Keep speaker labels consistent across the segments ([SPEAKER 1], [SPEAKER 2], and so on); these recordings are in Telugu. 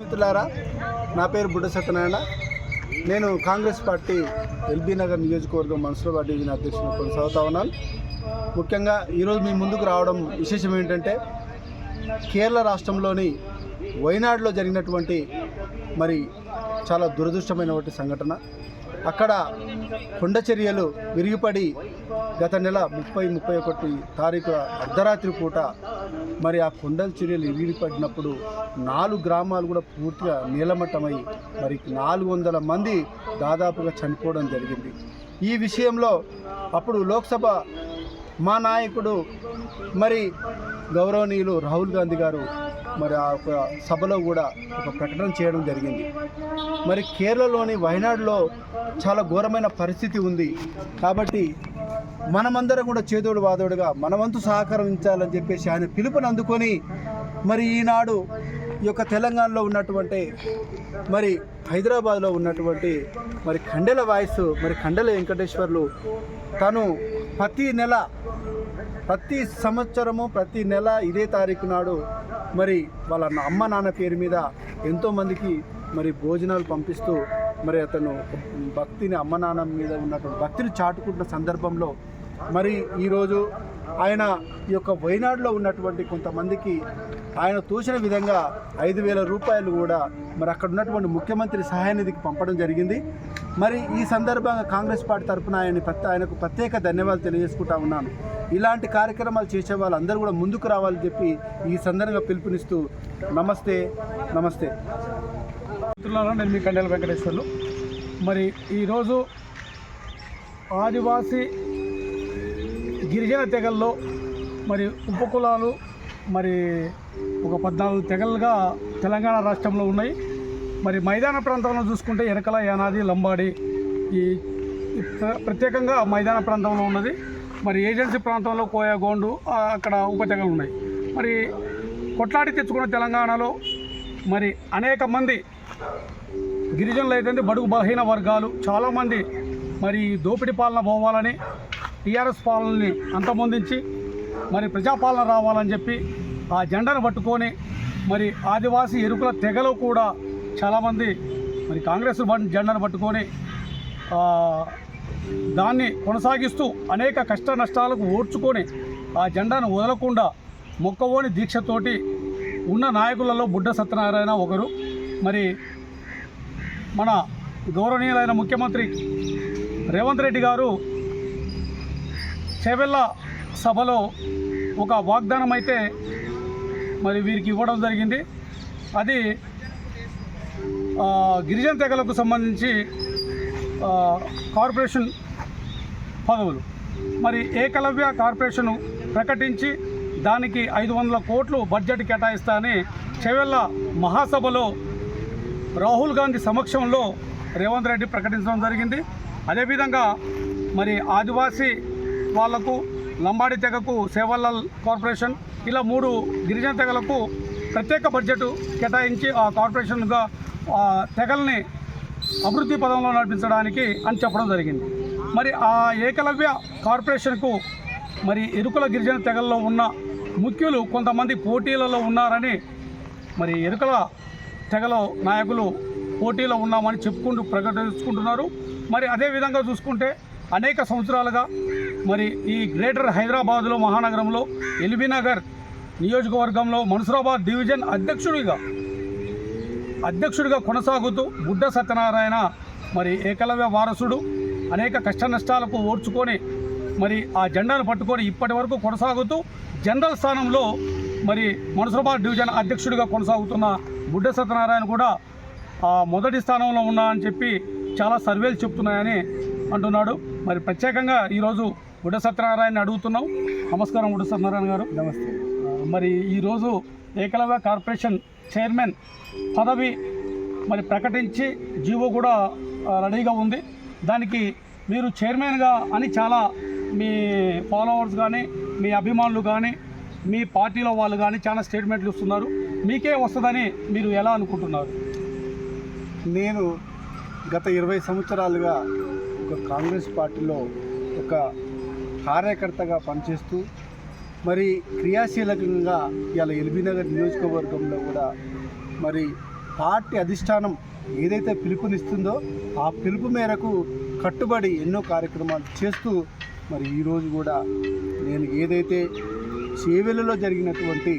[SPEAKER 1] మిత్రులారా నా పేరు బుడ్డ సత్యనారాయణ. నేను కాంగ్రెస్ పార్టీ ఎల్బీ నగర్ నియోజకవర్గం మన్సూరాబాద్ డివిజన్ అధ్యక్షుడు కొనసాగుతా ఉన్నాను. ముఖ్యంగా ఈరోజు మీ ముందుకు రావడం విశేషం ఏంటంటే కేరళ రాష్ట్రంలోని వైనాడులో జరిగినటువంటి మరి చాలా దురదృష్టమైనటువంటి సంఘటన. అక్కడ కొండ చర్యలు విరిగిపడి గత నెల ముప్పై ముప్పై ఒకటి తారీఖు అర్ధరాత్రి పూట మరి ఆ కొండల చర్యలు విరిగిపడినప్పుడు నాలుగు గ్రామాలు కూడా పూర్తిగా నీలమట్టమై మరి నాలుగు వందల మంది దాదాపుగా చనిపోవడం జరిగింది. ఈ విషయంలో అప్పుడు లోక్సభ మా నాయకుడు మరి గౌరవనీయులు రాహుల్ గాంధీ గారు మరి ఆ ఒక సభలో కూడా ఒక ప్రకటన చేయడం జరిగింది. మరి కేరళలోని వయనాడులో చాలా ఘోరమైన పరిస్థితి ఉంది. కాబట్టి మనమందరం కూడా చేదోడు వాదోడుగా మనవంతు సహకరించాలని చెప్పేసి ఆయన పిలుపుని అందుకొని మరి ఈనాడు ఈ యొక్క తెలంగాణలో ఉన్నటువంటి మరి హైదరాబాద్లో ఉన్నటువంటి మరి ఖండెల వాయిస్ మరి ఖండెల వెంకటేశ్వర్లు తను ప్రతి నెల ప్రతి సంవత్సరము ప్రతి నెల ఇదే తారీఖు నాడు మరి వాళ్ళ నా- అమ్మ నాన్న పేరు మీద ఎంతోమందికి మరి భోజనాలు పంపిస్తూ మరి అతను భక్తిని అమ్మ నాన్న మీద ఉన్నటువంటి భక్తిని చాటుకుంటున్న సందర్భంలో మరి ఈరోజు ఆయన ఈ యొక్క వైనాడులో ఉన్నటువంటి కొంతమందికి ఆయన తోచిన విధంగా ఐదు వేల రూపాయలు కూడా మరి అక్కడ ఉన్నటువంటి ముఖ్యమంత్రి సహాయ నిధికి పంపడం జరిగింది. మరి ఈ సందర్భంగా కాంగ్రెస్ పార్టీ తరఫున ఆయన ఆయనకు ప్రత్యేక ధన్యవాదాలు తెలియజేసుకుంటా ఉన్నాను. ఇలాంటి కార్యక్రమాలు చేసే వాళ్ళందరూ కూడా ముందుకు రావాలని చెప్పి ఈ సందర్భంగా పిలుపునిస్తూ నమస్తే నమస్తే.
[SPEAKER 2] నేను మీ కండెల వెంకటేశ్వర్లు. మరి ఈరోజు ఆదివాసీ గిరిజన తెగల్లో మరి ఉపకులాలు మరి ఒక పద్నాలుగు తెగలుగా తెలంగాణ రాష్ట్రంలో ఉన్నాయి. మరి మైదాన ప్రాంతంలో చూసుకుంటే ఎనకల యానాది లంబాడి ఈ ప్రత్యేకంగా మైదాన ప్రాంతంలో ఉన్నది. మరి ఏజెన్సీ ప్రాంతంలో కోయా గోండు అక్కడ ఉపతెగలు ఉన్నాయి. మరి కొట్లాడి తెచ్చుకున్న తెలంగాణలో మరి అనేక మంది గిరిజనులు అయితే బడుగు బలహీన వర్గాలు. చాలామంది మరి దోపిడి దోపిడీ పాలన పోవాలని టీఆర్ఎస్ పాలనని అంతమొందించి మరి ప్రజాపాలన రావాలని చెప్పి ఆ జెండాను పట్టుకొని మరి ఆదివాసీ ఎరుకుల తెగలో కూడా చాలామంది మరి కాంగ్రెస్ బం- జెండాను పట్టుకొని దాన్ని కొనసాగిస్తూ అనేక కష్ట నష్టాలకు ఓడ్చుకొని ఆ జెండాను వదలకుండా మొక్కవోని దీక్షతోటి ఉన్న నాయకులలో బుడ్డ సత్యనారాయణ ఒకరు. మరి మన గౌరవనీయులైన ముఖ్యమంత్రి రేవంత్ రెడ్డి గారు చేవెళ్ళ సభలో ఒక వాగ్దానం అయితే మరి వీరికి ఇవ్వడం జరిగింది. అది గిరిజన తెగలకు సంబంధించి కార్పొరేషన్ పదవులు. మరి ఏకలవ్య కార్పొరేషను ప్రకటించి దానికి ఐదు వందల కోట్లు బడ్జెట్ కేటాయిస్తానని చెవెళ్ళ మహాసభలో రాహుల్ గాంధీ సమక్షంలో రేవంత్ రెడ్డి ప్రకటించడం జరిగింది. అదేవిధంగా మరి ఆదివాసీ వాళ్ళకు లంబాడి తెగకు సేవల్లాల్ కార్పొరేషన్ ఇలా మూడు గిరిజన తెగలకు ప్రత్యేక బడ్జెట్ కేటాయించి ఆ కార్పొరేషన్గా తెగల్ని అభివృద్ధి పదంలో నడిపించడానికి అని చెప్పడం జరిగింది. మరి ఆ ఏకలవ్య కార్పొరేషన్కు మరి ఎరుకుల గిరిజన తెగల్లో ఉన్న ముఖ్యులు కొంతమంది పోటీలలో ఉన్నారని మరి ఎరుకల తెగలో నాయకులు పోటీలో ఉన్నామని చెప్పుకుంటూ ప్రకటించుకుంటున్నారు. మరి అదే విధంగా చూసుకుంటే అనేక సంవత్సరాలుగా మరి ఈ గ్రేటర్ హైదరాబాద్లో మహానగరంలో ఎల్బీనగర్ నియోజకవర్గంలో మన్సూరాబాద్ డివిజన్ అధ్యక్షుడిగా అధ్యక్షుడిగా కొనసాగుతూ బుడ్డ సత్యనారాయణ మరి ఏకలవ్య వారసుడు అనేక కష్ట నష్టాలకు ఓర్చుకొని మరి ఆ జెండాను పట్టుకొని ఇప్పటి వరకు కొనసాగుతూ జనరల్ స్థానంలో మరి మన్సూరాబాద్ డివిజన్ అధ్యక్షుడిగా కొనసాగుతున్న బుడ్డ సత్యనారాయణ కూడా ఆ మొదటి స్థానంలో ఉన్నా అని చెప్పి చాలా సర్వేలు చెప్తున్నాయని అంటున్నాడు. మరి ప్రత్యేకంగా ఈరోజు బుడ్డ సత్యనారాయణ అడుగుతున్నాం. నమస్కారం బుడ్డ సత్యనారాయణ గారు.
[SPEAKER 1] నమస్తే.
[SPEAKER 2] మరి ఈరోజు ఏకలవ్య కార్పొరేషన్ చైర్మన్ పదవి మరి ప్రకటించి జీవో కూడా రెడీగా ఉంది. దానికి మీరు చైర్మన్గా అని చాలా మీ ఫాలోవర్స్ కానీ మీ అభిమానులు కానీ మీ పార్టీలో వాళ్ళు కానీ చాలా స్టేట్మెంట్లు ఇస్తున్నారు. మీకే వస్తుందని మీరు ఎలా అనుకుంటున్నారు?
[SPEAKER 1] నేను గత ఇరవై సంవత్సరాలుగా ఒక కాంగ్రెస్ పార్టీలో ఒక కార్యకర్తగా పనిచేస్తూ మరి క్రియాశీలకంగా ఇవాళ ఎల్బీనగర్ నియోజకవర్గంలో కూడా మరి పార్టీ అధిష్టానం ఏదైతే పిలుపునిస్తుందో ఆ పిలుపు మేరకు కట్టుబడి ఎన్నో కార్యక్రమాలు చేస్తూ మరి ఈరోజు కూడా నేను ఏదైతే చేవెలలో జరిగినటువంటి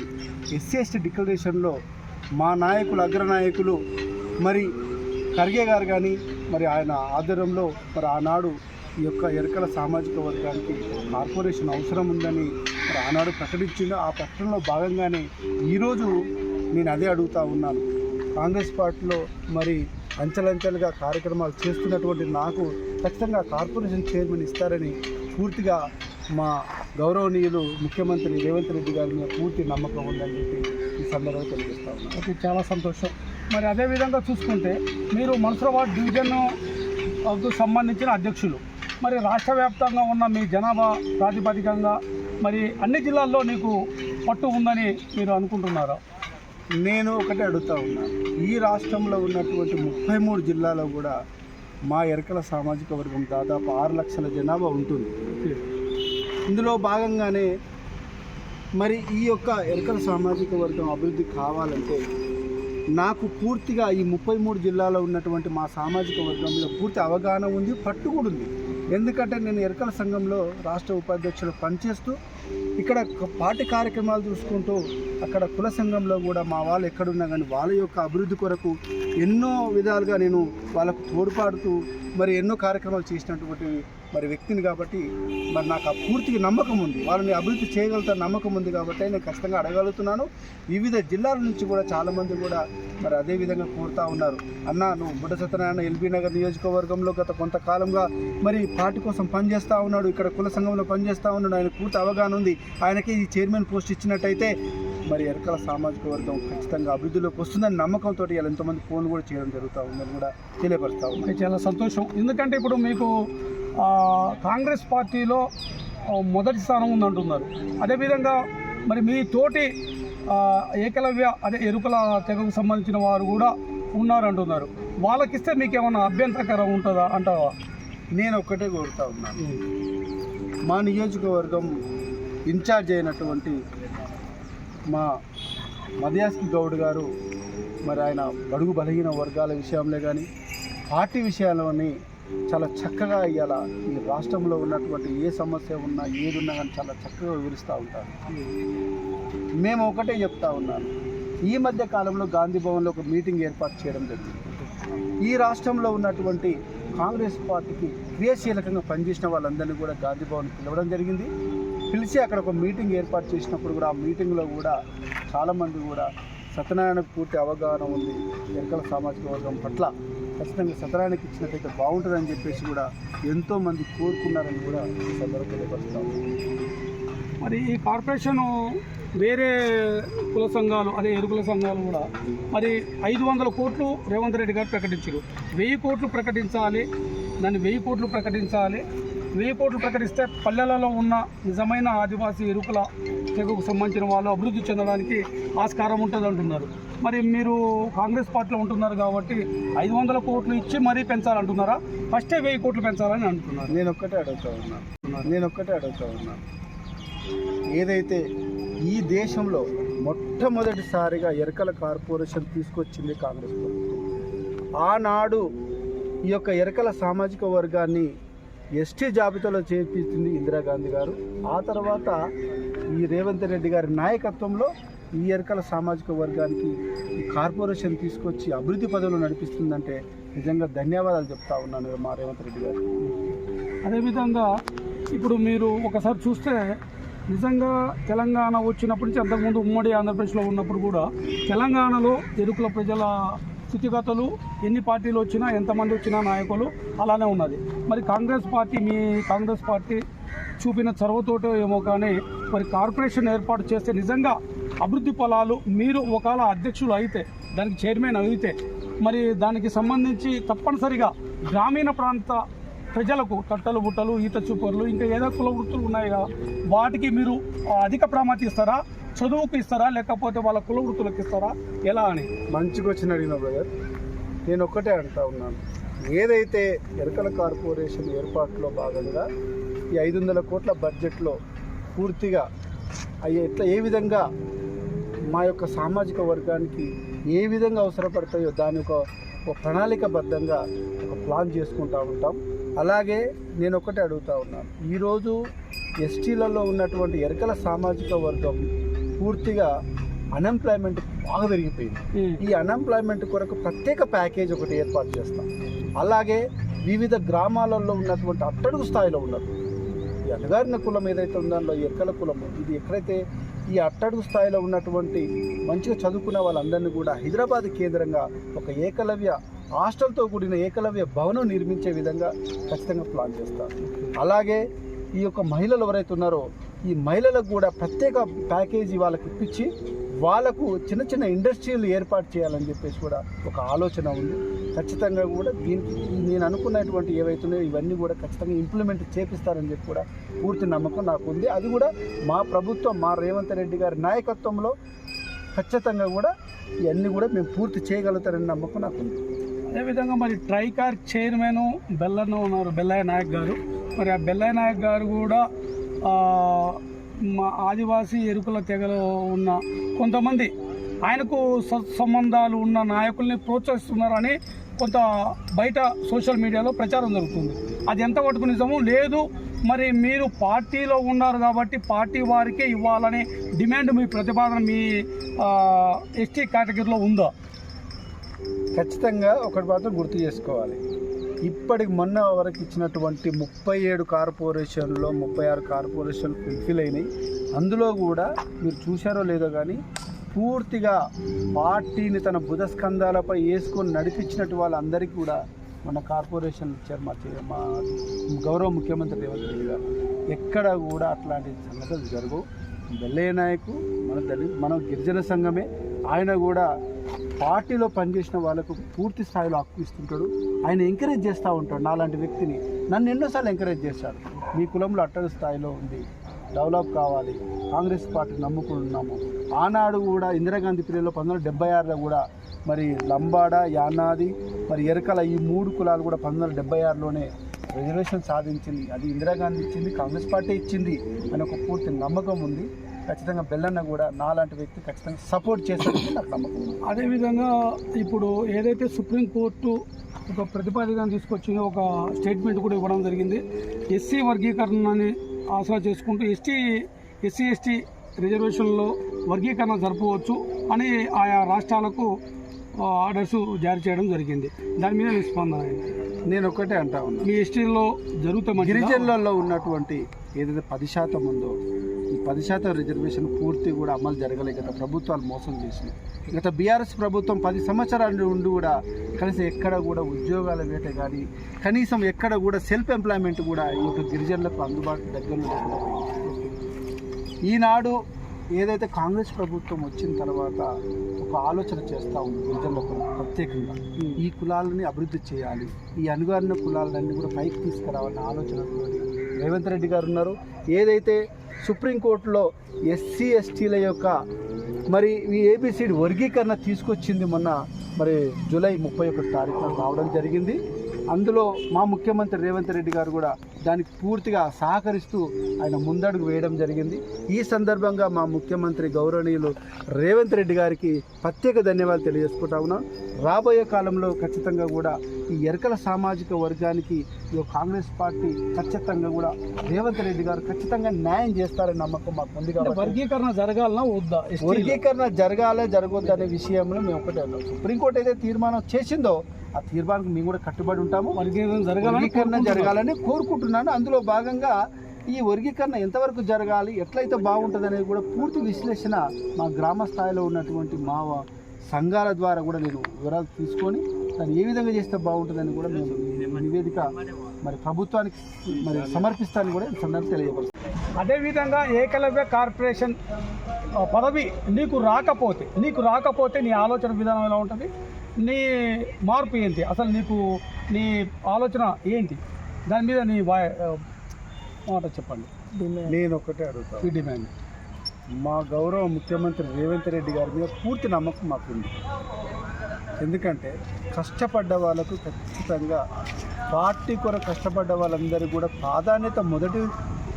[SPEAKER 1] ఎస్సీఎస్టీ డిక్లరేషన్లో మా నాయకులు అగ్రనాయకులు మరి ఖర్గే గారు కానీ మరి ఆయన ఆధ్వర్యంలో మరి ఆనాడు ఈ యొక్క ఎరకల సామాజిక వర్గానికి కార్పొరేషన్ అవసరం ఉందని మరి ఆనాడు ప్రకటించిందో ఆ ప్రకటనలో భాగంగానే ఈరోజు నేను అదే అడుగుతా ఉన్నాను. కాంగ్రెస్ పార్టీలో మరి అంచెలంచెలుగా కార్యక్రమాలు చేస్తున్నటువంటి నాకు ఖచ్చితంగా కార్పొరేషన్ చైర్మన్ ఇస్తారని పూర్తిగా మా గౌరవనీయులు ముఖ్యమంత్రి రేవంత్ రెడ్డి గారి మీద పూర్తి నమ్మకం ఉందని చెప్పి ఈ సందర్భంగా తెలియజేస్తా ఉన్నాను
[SPEAKER 2] ఓకే చాలా సంతోషం. మరి అదే విధంగా చూసుకుంటే మీరు మన్సూరాబాద్ డివిజన్ సంబంధించిన అధ్యక్షులు. మరి రాష్ట్ర వ్యాప్తంగా ఉన్న మీ జనాభా ప్రాతిపదికంగా మరి అన్ని జిల్లాల్లో నీకు పట్టు ఉందని మీరు అనుకుంటున్నారా?
[SPEAKER 1] నేను ఒకటే అడుగుతా ఉన్నాను ఈ రాష్ట్రంలో ఉన్నటువంటి ముప్పై మూడు జిల్లాలో కూడా మా ఎరకల సామాజిక వర్గం దాదాపు ఆరు లక్షల జనాభా ఉంటుంది. ఇందులో భాగంగానే మరి ఈ యొక్క ఎరకల సామాజిక వర్గం అభివృద్ధి కావాలంటే నాకు పూర్తిగా ఈ ముప్పై మూడు జిల్లాలో ఉన్నటువంటి మా సామాజిక వర్గంలో పూర్తి అవగాహన ఉంది పట్టు కూడా ఉంది. ఎందుకంటే నేను ఎరకల సంఘంలో రాష్ట్ర ఉపాధ్యక్షులు పనిచేస్తూ ఇక్కడ పార్టీ కార్యక్రమాలు చూసుకుంటూ అక్కడ కుల సంఘంలో కూడా మా వాళ్ళు ఎక్కడున్నా కానీ వాళ్ళ యొక్క అభివృద్ధి కొరకు ఎన్నో విధాలుగా నేను వాళ్ళకు తోడ్పాడుతూ మరి ఎన్నో కార్యక్రమాలు చేసినటువంటి మరి వ్యక్తిని కాబట్టి మరి నాకు ఆ పూర్తిగా నమ్మకం ఉంది. వాళ్ళని అభివృద్ధి చేయగలుగుతా నమ్మకం ఉంది కాబట్టి నేను ఖచ్చితంగా అడగలుగుతున్నాను. వివిధ జిల్లాల నుంచి కూడా చాలామంది కూడా మరి అదే విధంగా కోరుతా ఉన్నారు. అన్న నువ్వు బుడ్డ సత్యనారాయణ ఎల్బీ నగర్ నియోజకవర్గంలో గత కొంతకాలంగా మరి పార్టీ కోసం పనిచేస్తూ ఉన్నాడు. ఇక్కడ కుల సంఘంలో పనిచేస్తూ ఉన్నాడు. ఆయన పూర్తి అవగాహన ఉంది. ఆయనకి ఈ చైర్మన్ పోస్ట్ ఇచ్చినట్టయితే మరి ఎరకల సామాజిక వర్గం ఖచ్చితంగా అభివృద్ధిలోకి వస్తుందని నమ్మకంతో ఇలా ఎంతోమంది ఫోన్ కూడా చేయడం జరుగుతూ ఉందని కూడా తెలియపరుస్తా
[SPEAKER 2] ఓకే, చాలా సంతోషం. ఎందుకంటే ఇప్పుడు మీకు కాంగ్రెస్ పార్టీలో మొదటి స్థానం ఉందంటున్నారు. అదేవిధంగా మరి మీ తోటి ఏకలవ్య అదే ఎరుకల తెగకు సంబంధించిన వారు కూడా ఉన్నారంటున్నారు. వాళ్ళకిస్తే మీకు ఏమైనా అభ్యంతరకరం ఉంటుందా అంటావా?
[SPEAKER 1] నేను ఒక్కటే కోరుతా ఉన్నాను. మా నియోజకవర్గం ఇన్ఛార్జ్ అయినటువంటి మా మదయాస్కి గౌడ్ గారు మరి ఆయన బడుగు బలహీన వర్గాల విషయంలో కానీ పార్టీ విషయాల్లోని చాలా చక్కగా ఇవాళ ఈ రాష్ట్రంలో ఉన్నటువంటి ఏ సమస్య ఉన్నా ఏది ఉన్నా కానీ చాలా చక్కగా వివరిస్తూ ఉంటారు. మేము ఒకటే చెప్తా ఉన్నాను. ఈ మధ్య కాలంలో గాంధీ భవన్లో ఒక మీటింగ్ ఏర్పాటు చేయడం జరిగింది. ఈ రాష్ట్రంలో ఉన్నటువంటి కాంగ్రెస్ పార్టీకి క్రియాశీలకంగా పనిచేసిన వాళ్ళందరినీ కూడా గాంధీ భవన్ పిలవడం జరిగింది. పిలిచి అక్కడ ఒక మీటింగ్ ఏర్పాటు చేసినప్పుడు కూడా ఆ మీటింగ్లో కూడా చాలామంది కూడా సత్యనారాయణకు పూర్తి అవగాహన ఉంది. ఎరకల సామాజిక వర్గం పట్ల ఖచ్చితంగా సత్యనారాయణకి ఇచ్చినట్టయితే బాగుంటుందని చెప్పేసి కూడా ఎంతోమంది కోరుకున్నారని కూడా ఈ సందర్భంగా తెలియపరుస్తాము
[SPEAKER 2] మరి ఈ కార్పొరేషన్ వేరే కుల సంఘాలు అదే ఎరుకుల సంఘాలు కూడా మరి ఐదు వందల కోట్లు రేవంత్ రెడ్డి గారు ప్రకటించారు. వెయ్యి కోట్లు ప్రకటించాలి దాన్ని వెయ్యి కోట్లు ప్రకటించాలి వెయ్యి కోట్లు ప్రకటిస్తే పల్లెలలో ఉన్న నిజమైన ఆదివాసీ ఎరుకుల తెగకు సంబంధించిన వాళ్ళు అభివృద్ధి చెందడానికి ఆస్కారం ఉంటుంది అంటున్నారు. మరి మీరు కాంగ్రెస్ పార్టీలో ఉంటున్నారు కాబట్టి ఐదు వందల కోట్లు ఇచ్చి మరీ పెంచాలంటున్నారా? ఫస్టే వెయ్యి కోట్లు పెంచాలని అంటున్నారు.
[SPEAKER 1] నేను ఒక్కటే అడుగుతా ఉన్నాను నేను ఒక్కటే అడుగుతా ఉన్నాను ఏదైతే ఈ దేశంలో మొట్టమొదటిసారిగా ఎరకల కార్పొరేషన్ తీసుకొచ్చింది కాంగ్రెస్ ప్రభుత్వం ఆనాడు ఈ యొక్క ఎరకల సామాజిక వర్గాన్ని ఎస్టీ జాబితాలో చేర్పించింది ఇందిరాగాంధీ గారు. ఆ తర్వాత ఈ రేవంత్ రెడ్డి గారి నాయకత్వంలో ఈ ఎరకల సామాజిక వర్గానికి కార్పొరేషన్ తీసుకొచ్చి అభివృద్ధి పదవులు నడిపిస్తుందంటే నిజంగా ధన్యవాదాలు చెప్తా ఉన్నాను మా రేవంత్ రెడ్డి గారు.
[SPEAKER 2] అదేవిధంగా ఇప్పుడు మీరు ఒకసారి చూస్తే నిజంగా తెలంగాణ వచ్చినప్పటి నుంచి అంతకుముందు ఉమ్మడి ఆంధ్రప్రదేశ్లో ఉన్నప్పుడు కూడా తెలంగాణలో ఎరుకుల ప్రజల స్థితిగతులు ఎన్ని పార్టీలు వచ్చినా ఎంతమంది వచ్చినా నాయకులు అలానే ఉన్నది. మరి కాంగ్రెస్ పార్టీ మీ కాంగ్రెస్ పార్టీ చూపిన చొరవతోటో ఏమో కానీ మరి కార్పొరేషన్ ఏర్పాటు చేస్తే నిజంగా అభివృద్ధి ఫలాలు మీరు ఒకవేళ అధ్యక్షులు అయితే దానికి చైర్మన్ అయితే మరి దానికి సంబంధించి తప్పనిసరిగా గ్రామీణ ప్రాంత ప్రజలకు కట్టలు బుట్టలు ఈత చూపర్లు ఇంకా ఏదో కుల వృత్తులు ఉన్నాయి కదా వాటికి మీరు అధిక ప్రాముఖ్యత ఇస్తారా? చదువుకు ఇస్తారా? లేకపోతే వాళ్ళ కుల వృత్తులకు ఇస్తారా? ఎలా అని?
[SPEAKER 1] మంచిగా వచ్చిన అడిగిన బ్రదర్ నేను ఒక్కటే అంటా ఉన్నాను. ఏదైతే ఎరకల కార్పొరేషన్ ఏర్పాటులో భాగంగా ఈ ఐదు వందల కోట్ల బడ్జెట్లో పూర్తిగా అవి ఎట్లా ఏ విధంగా మా యొక్క సామాజిక వర్గానికి ఏ విధంగా అవసరపడతాయో దాని ఒక ఒక ప్రణాళికబద్ధంగా ఒక ప్లాన్ చేసుకుంటూ ఉంటాం. అలాగే నేను ఒకటి అడుగుతా ఉన్నాను. ఈరోజు ఎస్టీలలో ఉన్నటువంటి ఎరకల సామాజిక వర్గం పూర్తిగా అన్ఎంప్లాయ్మెంట్ బాగా పెరిగిపోయింది. ఈ అన్ఎంప్లాయ్మెంట్ కొరకు ప్రత్యేక ప్యాకేజ్ ఒకటి ఏర్పాటు చేస్తాం. అలాగే వివిధ గ్రామాలలో ఉన్నటువంటి అట్టడుగు స్థాయిలో ఉన్నారు ఈ అణగారిన కులం ఏదైతే ఉందో ఈ ఎక్కల కులం ఇది ఎక్కడైతే ఈ అట్టడుగు స్థాయిలో ఉన్నటువంటి మంచిగా చదువుకున్న వాళ్ళందరినీ కూడా హైదరాబాద్ కేంద్రంగా ఒక ఏకలవ్య హాస్టల్తో కూడిన ఏకలవ్య భవనం నిర్మించే విధంగా ఖచ్చితంగా ప్లాన్ చేస్తారు. అలాగే ఈ యొక్క మహిళలు ఎవరైతే ఉన్నారో ఈ మహిళలకు కూడా ప్రత్యేక ప్యాకేజీ వాళ్ళకి ఇప్పించి వాళ్ళకు చిన్న చిన్న ఇండస్ట్రీలు ఏర్పాటు చేయాలని చెప్పేసి కూడా ఒక ఆలోచన ఉంది. ఖచ్చితంగా కూడా దీనికి నేను అనుకున్నటువంటి ఏవైతున్నాయో ఇవన్నీ కూడా ఖచ్చితంగా ఇంప్లిమెంట్ చేపిస్తారని చెప్పి కూడా పూర్తి నమ్మకం నాకు ఉంది. అది కూడా మా ప్రభుత్వం మా రేవంత్ రెడ్డి గారి నాయకత్వంలో ఖచ్చితంగా కూడా ఇవన్నీ కూడా మేము పూర్తి చేయగలుగుతారని నమ్మకం నాకు ఉంది.
[SPEAKER 2] అదేవిధంగా మరి ట్రైకార్ చైర్మన్ బెల్లన్న ఉన్నారు బెల్లయ్య నాయక్ గారు. మరి ఆ బెల్లయ్య నాయక్ గారు కూడా మా ఆదివాసీ ఎరుకుల తెగలో ఉన్న కొంతమంది ఆయనకు సత్సంబంధాలు ఉన్న నాయకుల్ని ప్రోత్సహిస్తున్నారని కొంత బయట సోషల్ మీడియాలో ప్రచారం జరుగుతుంది. అది ఎంత ఎంతవరకు నిజము లేదు. మరి మీరు పార్టీలో ఉన్నారు కాబట్టి పార్టీ వారికే ఇవ్వాలనే డిమాండ్ మీ ప్రతిపాదన మీ ఎస్టీ కేటగిరీలో ఉందా?
[SPEAKER 1] ఖచ్చితంగా ఒకటి మాత్రం గుర్తు చేసుకోవాలి. ఇప్పటికి మొన్న వరకు ఇచ్చినటువంటి ముప్పై ఏడు కార్పొరేషన్లో ముప్పై ఆరు కార్పొరేషన్లు ఫుల్ఫిల్ అయినాయి. అందులో కూడా మీరు చూశారో లేదో కానీ పూర్తిగా పార్టీని తన బుధస్కంధాలపై వేసుకొని నడిపించినట్టు వాళ్ళందరికీ కూడా మన కార్పొరేషన్ ఇచ్చారు మా చే- మా గౌరవ ముఖ్యమంత్రి రేవంత్ రెడ్డి గారు ఎక్కడ కూడా అట్లాంటి సంగతులు జరగవు. బెల్లయ్య నాయకు మన దళిత మన గిరిజన సంఘమే ఆయన కూడా పార్టీలో పనిచేసిన వాళ్ళకు పూర్తి స్థాయిలో హక్కు ఇస్తుంటాడు. ఆయన ఎంకరేజ్ చేస్తూ ఉంటాడు నాలాంటి వ్యక్తిని. నన్ను ఎన్నోసార్లు ఎంకరేజ్ చేశాడు మీ కులంలో అట్టడి స్థాయిలో ఉంది. డెవలప్ కావాలి. కాంగ్రెస్ పార్టీ నమ్ముకుని ఉన్నాము ఆనాడు కూడా ఇందిరాగాంధీ పీరియడ్లో పంతొమ్మిది వందల డెబ్బై ఆరులో కూడా మరి లంబాడ యానాది మరి ఎరకల ఈ మూడు కులాలు కూడా పంతొమ్మిది వందల డెబ్బై ఆరులోనే రిజర్వేషన్ సాధించింది. అది ఇందిరాగాంధీ ఇచ్చింది కాంగ్రెస్ పార్టీ ఇచ్చింది అని ఒక పూర్తి నమ్మకం ఉంది. ఖచ్చితంగా బెల్లన్న కూడా నాలాంటి వ్యక్తి ఖచ్చితంగా సపోర్ట్ చేస్తాడని నాకు నమ్మకం ఉంది
[SPEAKER 2] అదేవిధంగా ఇప్పుడు ఏదైతే సుప్రీంకోర్టు ఒక ప్రతిపాదన తీసుకొచ్చిందో ఒక స్టేట్మెంట్ కూడా ఇవ్వడం జరిగింది ఎస్సీ వర్గీకరణని ఆసరా చేసుకుంటూ ఎస్టీ ఎస్సీ ఎస్టీ రిజర్వేషన్లో వర్గీకరణ జరపవచ్చు అని ఆయా రాష్ట్రాలకు ఆర్డర్స్ జారీ చేయడం జరిగింది దాని మీద మీ స్పందన?
[SPEAKER 1] నేను ఒకటే అంటా ఉన్నా
[SPEAKER 2] మీ ఎస్టీలో జరుగుతే?
[SPEAKER 1] గిరిజనులలో ఉన్నటువంటి ఏదైతే పది శాతం ఉందో ఈ పది శాతం రిజర్వేషన్ పూర్తి కూడా అమలు జరగలే. గత ప్రభుత్వాలు మోసం చేసినాయి. గత బీఆర్ఎస్ ప్రభుత్వం పది సంవత్సరాలు ఉండి కూడా కనీసం ఎక్కడ కూడా ఉద్యోగాల వేట కానీ కనీసం ఎక్కడ కూడా సెల్ఫ్ ఎంప్లాయ్మెంట్ కూడా ఈ యొక్క గిరిజనులకు అందుబాటు దగ్గరలో ఈనాడు ఏదైతే కాంగ్రెస్ ప్రభుత్వం వచ్చిన తర్వాత ఒక ఆలోచన చేస్తూ ఉంది గిరిజనులకు ప్రత్యేకంగా. ఈ కులాలని అభివృద్ధి చేయాలి. ఈ అనుగారిన కులాలన్నీ కూడా పైకి తీసుకురావాలన్న కూడా రేవంత్ రెడ్డి గారు ఉన్నారు. ఏదైతే సుప్రీంకోర్టులో ఎస్సీ ఎస్టీల యొక్క మరి ఈ ఏబిసిడి వర్గీకరణ తీసుకొచ్చింది మొన్న మరి జూలై ముప్పై ఒకటి తారీఖున రావడం జరిగింది. అందులో మా ముఖ్యమంత్రి రేవంత్ రెడ్డి గారు కూడా దానికి పూర్తిగా సహకరిస్తూ ఆయన ముందడుగు వేయడం జరిగింది. ఈ సందర్భంగా మా ముఖ్యమంత్రి గౌరవనీయులు రేవంత్ రెడ్డి గారికి ప్రత్యేక ధన్యవాదాలు తెలియజేసుకుంటా ఉన్నాం. రాబోయే కాలంలో ఖచ్చితంగా కూడా ఈ ఎరకల సామాజిక వర్గానికి ఈ కాంగ్రెస్ పార్టీ ఖచ్చితంగా కూడా రేవంత్ రెడ్డి గారు ఖచ్చితంగా న్యాయం చేస్తారని నమ్మకం మాకు ఉంది కాబట్టి
[SPEAKER 2] వర్గీకరణ జరగాలన్నా వద్దా?
[SPEAKER 1] వర్గీకరణ జరగాలే జరగొద్దు అనే విషయంలో మేము ఒకటే ఉన్నాం సుప్రీంకోర్టు ఏదైతే తీర్మానం చేసిందో ఆ తీర్మానానికి మేము కూడా కట్టుబడి ఉంటాము.
[SPEAKER 2] వర్గీకరణ జరగాలని
[SPEAKER 1] వర్గీకరణ
[SPEAKER 2] కోరుకుంటున్నారు.
[SPEAKER 1] అందులో భాగంగా ఈ వర్గీకరణ ఎంతవరకు జరగాలి ఎట్లయితే బాగుంటుంది అనేది కూడా పూర్తి విశ్లేషణ మా గ్రామ స్థాయిలో ఉన్నటువంటి మా సంఘాల ద్వారా కూడా నేను వివరాలు తీసుకొని దాన్ని ఏ విధంగా చేస్తే బాగుంటుందని కూడా నేను నివేదిక మరి ప్రభుత్వానికి మరి సమర్పిస్తాను కూడా సందర్భం తెలియపరుస్తాను.
[SPEAKER 2] అదేవిధంగా ఏకలవ్య కార్పొరేషన్ పదవి నీకు రాకపోతే నీకు రాకపోతే నీ ఆలోచన విధానం ఎలా ఉంటుంది? నీ మార్పు ఏంటి? అసలు నీకు నీ ఆలోచన ఏంటి? దాని మీద నీ వా- మాట చెప్పండి.
[SPEAKER 1] నేను ఒకటే అడుగుతాను
[SPEAKER 2] ఈ డిమాండ్
[SPEAKER 1] మా గౌరవ ముఖ్యమంత్రి రేవంత్ రెడ్డి గారి మీద పూర్తి నమ్మకం మాకుంది. ఎందుకంటే కష్టపడ్డ వాళ్ళకు ఖచ్చితంగా పార్టీ కొరకు కష్టపడ్డ వాళ్ళందరూ కూడా ప్రాధాన్యత మొదటి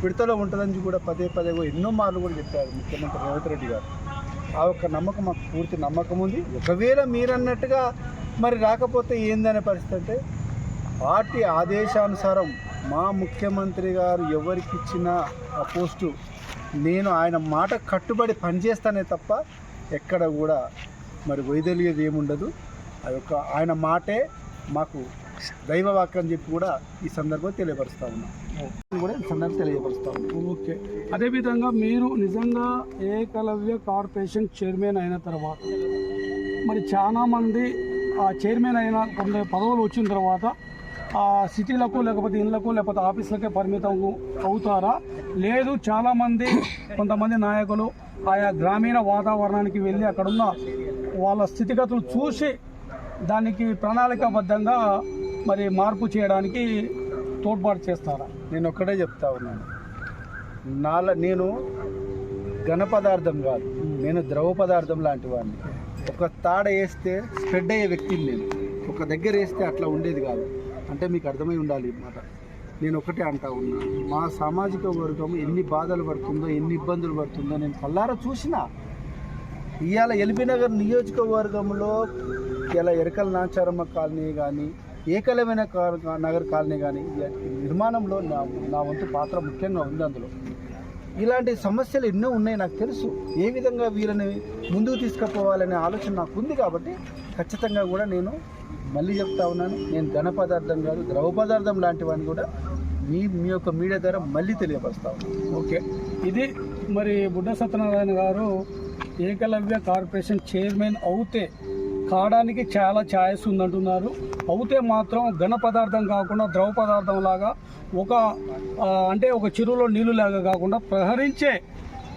[SPEAKER 1] విడతలో ఉంటుందని కూడా పదే పదే ఎన్నో మార్లు కూడా చెప్పారు ముఖ్యమంత్రి రేవంత్ రెడ్డి గారు. ఆ ఒక్క నమ్మకం మాకు పూర్తి నమ్మకం ఉంది. ఒకవేళ మీరన్నట్టుగా మరి రాకపోతే ఏందనే పరిస్థితి అంటే పార్టీ ఆదేశానుసారం మా ముఖ్యమంత్రి గారు ఎవరికి ఇచ్చిన ఆ పోస్టు నేను ఆయన మాట కట్టుబడి పనిచేస్తానే తప్ప ఎక్కడ కూడా మరి వైదొలిగేది ఏముండదు. ఆ యొక్క ఆయన మాటే మాకు దైవవాక్యం అని చెప్పి కూడా ఈ సందర్భంగా తెలియపరుస్తా ఉన్నాం. కూడా ఈ సందర్భం తెలియపరుస్తా ఉన్నాం.
[SPEAKER 2] ఓకే. అదేవిధంగా మీరు నిజంగా ఏకలవ్య కార్పొరేషన్ చైర్మన్ అయిన తర్వాత మరి చాలామంది ఆ చైర్మన్ అయిన కొన్ని పదవులు వచ్చిన తర్వాత సిటీలకు లేకపోతే ఇళ్ళకు లేకపోతే ఆఫీసులకే పరిమితం అవుతారా? లేదు చాలామంది కొంతమంది నాయకులు ఆయా గ్రామీణ వాతావరణానికి వెళ్ళి అక్కడున్న వాళ్ళ స్థితిగతులు చూసి దానికి ప్రణాళికాబద్ధంగా మరి మార్పు చేయడానికి తోడ్పాటు చేస్తారా?
[SPEAKER 1] నేను ఒక్కడే చెప్తా ఉన్నాను. నాల నేను ఘన పదార్థం కాదు. నేను ద్రవ పదార్థం లాంటి వాడిని. ఒక తాడ వేస్తే స్ప్రెడ్ అయ్యే వ్యక్తిని నేను. ఒక దగ్గర వేస్తే అట్లా ఉండేది కాదు. అంటే మీకు అర్థమై ఉండాలి ఈ మాట. నేను ఒకటే అంటా ఉన్నా. మా సామాజిక వర్గం ఎన్ని బాధలు పడుతుందో ఎన్ని ఇబ్బందులు పడుతుందో నేను కల్లారా చూసినా. ఇవాళ ఎల్బీనగర్ నియోజకవర్గంలో ఇలా ఎరకల నాచారమ్మ కాలనీ కానీ ఏకలమైన నగర్ కాలనీ కానీ నిర్మాణంలో నా నా వంతు పాత్ర ముఖ్యంగా ఉంది అందులో. ఇలాంటి సమస్యలు ఎన్నో ఉన్నాయి నాకు తెలుసు. ఏ విధంగా వీళ్ళని ముందుకు తీసుకుపోవాలనే ఆలోచన నాకు ఉంది కాబట్టి ఖచ్చితంగా కూడా నేను మళ్ళీ చెప్తా ఉన్నాను నేను ఘన పదార్థం కాదు ద్రవ పదార్థం లాంటివని కూడా మీ మీ యొక్క మీడియా ద్వారా మళ్ళీ తెలియపరుస్తాం
[SPEAKER 2] ఓకే. ఇది మరి బుడ్డ సత్యనారాయణ గారు ఏకలవ్య కార్పొరేషన్ చైర్మన్ అవుతే కావడానికి చాలా ఛాయస్ ఉందంటున్నారు. అవుతే మాత్రం ఘన పదార్థం కాకుండా ద్రవ పదార్థం లాగా ఒక అంటే ఒక చెరువులో నీళ్ళు లాగా కాకుండా ప్రహరించే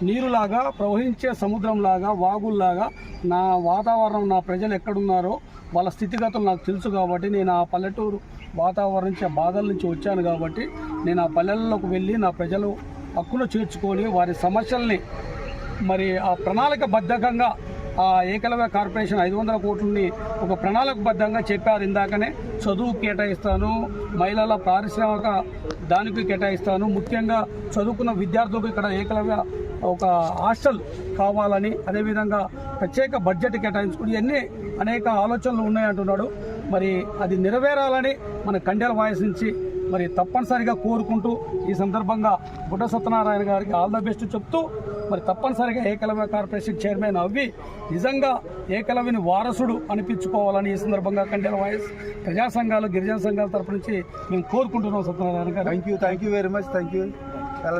[SPEAKER 2] నీరులాగా ప్రవహించే సముద్రంలాగా వాగుల్లాగా నా వాతావరణం నా ప్రజలు ఎక్కడున్నారో వాళ్ళ స్థితిగతులు నాకు తెలుసు కాబట్టి నేను ఆ పల్లెటూరు వాతావరణం నుంచి బాధల నుంచి వచ్చాను కాబట్టి నేను ఆ పల్లెల్లోకి వెళ్ళి నా ప్రజలు హక్కును చేర్చుకొని వారి సమస్యల్ని మరి ఆ ప్రణాళికబద్ధకంగా ఆ ఏకలవ్య కార్పొరేషన్ ఐదు వందల కోట్లని ఒక ప్రణాళికబద్ధంగా చెప్పారు. ఇందాకనే చదువు కేటాయిస్తాను మహిళల పారిశ్రామిక దానికి కేటాయిస్తాను ముఖ్యంగా చదువుకున్న విద్యార్థులకు ఇక్కడ ఏకలవ్య ఒక హాస్టల్ కావాలని అదేవిధంగా ప్రత్యేక బడ్జెట్ కేటాయించుకుని ఇవన్నీ అనేక ఆలోచనలు ఉన్నాయంటున్నాడు మరి అది నెరవేరాలని మన కండెల వాయిస్ నుంచి మరి తప్పనిసరిగా కోరుకుంటూ ఈ సందర్భంగా బుడ్డ సత్యనారాయణ గారికి ఆల్ ద బెస్ట్ చెప్తూ మరి తప్పనిసరిగా ఏకలవ్య కార్పొరేషన్ చైర్మన్ అవ్వి నిజంగా ఏకలవ్యని వారసుడు అనిపించుకోవాలని ఈ సందర్భంగా కండెల వాయిస్ ప్రజా సంఘాలు గిరిజన సంఘాల తరపు నుంచి మేము కోరుకుంటున్నాం సత్యనారాయణ గారు.
[SPEAKER 1] Thank you thank you very much thank you చాలా